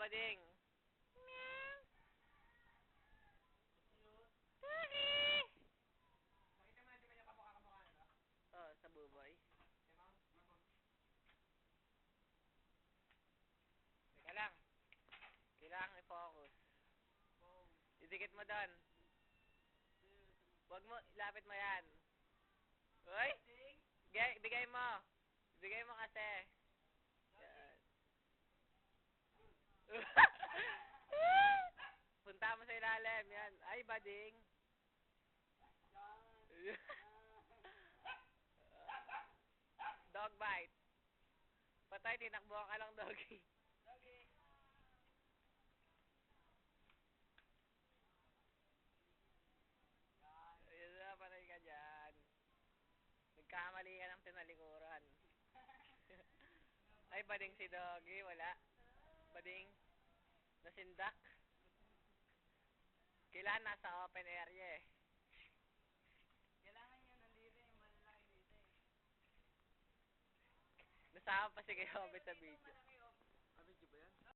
Bading. Oh, sa buboy. Teka lang. Kailangan i-focus. Idikit mo doon. Huwag mo, ilapit mo yan. Uy! Bigay, bigay mo. Bigay mo kasi. Yan. Punta mo sa ilalim. Yan. Ay, bading. Dog bite. Patay, tinakbuhan ka lang, doggy. Ayun na, patay ka dyan. Nagkamali ka ng tinalikuran. Ay, bading si doggy. Wala. Bading. Nasindak. Kailangan nasa open area eh. Kailangan yun, nandito yung malalaki dito eh. Nasama pa si Kuya Obet sa video.